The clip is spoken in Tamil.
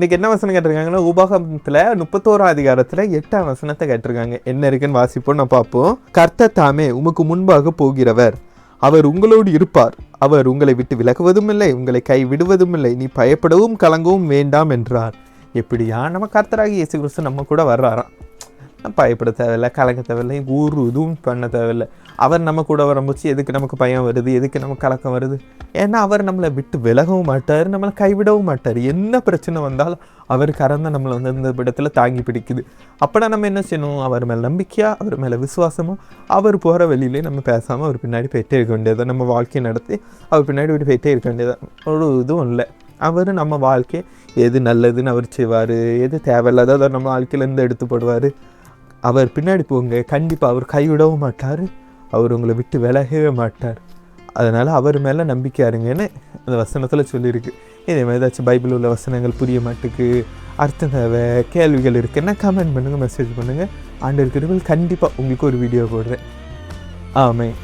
இன்னைக்கு என்ன வசனம் கேட்டிருக்காங்கன்னா உபகமத்தில் முப்பத்தோரா அதிகாரத்தில் எட்டாம் வசனத்தை கேட்டிருக்காங்க. என்ன இருக்குன்னு வாசிப்போம் நான் பார்ப்போம். கர்த்தர் தாமே உமக்கு முன்பாக போகிறவர். அவர் உங்களோடு இருப்பார். அவர் உங்களை விட்டு விலகுவதும் இல்லை உங்களை கை விடுவதும் இல்லை நீ பயப்படவும் கலங்கவும் வேண்டாம் என்றார். எப்படியா நம்ம கர்த்தராகி இயேசு கிறிஸ்து நம்ம கூட வர்றாராம். பயப்பட தேவையில்லை கலங்க தேவையில்லை ஒரு இதுவும் பண்ண தேவையில்லை. அவர் நம்ம கூட வரும்போது எதுக்கு நமக்கு பயம் வருது எதுக்கு நமக்கு கலக்கம் வருது? ஏன்னா அவர் நம்மளை விட்டு விலகவும் மாட்டார் நம்மளை கைவிடவும் மாட்டார். என்ன பிரச்சனை வந்தாலும் அவர் கறந்த நம்மளை வந்து இந்த இடத்துல தாங்கி பிடிக்குது. அப்போனா நம்ம என்ன செய்யணும்? அவர் மேலே நம்பிக்கையாக அவர் மேலே விசுவாசமும் அவர் போகிற வழியிலே நம்ம பேசாமல் அவர் பின்னாடி போயிட்டே இருக்க வேண்டியது நம்ம வாழ்க்கையை நடத்தி அவர் பின்னாடி விட்டு போயிட்டே இருக்க வேண்டியது ஒரு இதுவும் இல்லை. அவர் நம்ம வாழ்க்கை எது நல்லதுன்னு அவர் செய்வார் எது தேவையில்லாத அதை நம்ம வாழ்க்கையிலேருந்து எடுத்து போடுவார். அவர் பின்னாடி போங்க கண்டிப்பாக அவர் கைவிடவும் மாட்டார் அவர் உங்களை விட்டு விலகவே மாட்டார். அதனால் அவர் மேலே நம்பிக்கை இருங்கன்னு அந்த வசனத்தில் சொல்லியிருக்கு. இதே மாதிரி ஏதாச்சும் பைபிள் உள்ள வசனங்கள் புரிய மாட்டுக்கு அர்த்தம் தேவை கேள்விகள் இருக்குன்னா கமெண்ட் பண்ணுங்கள் மெசேஜ் பண்ணுங்கள் ஆண்டு இருக்கிறவர்கள் கண்டிப்பாக உங்களுக்கு ஒரு வீடியோ போடுறேன். ஆமாம்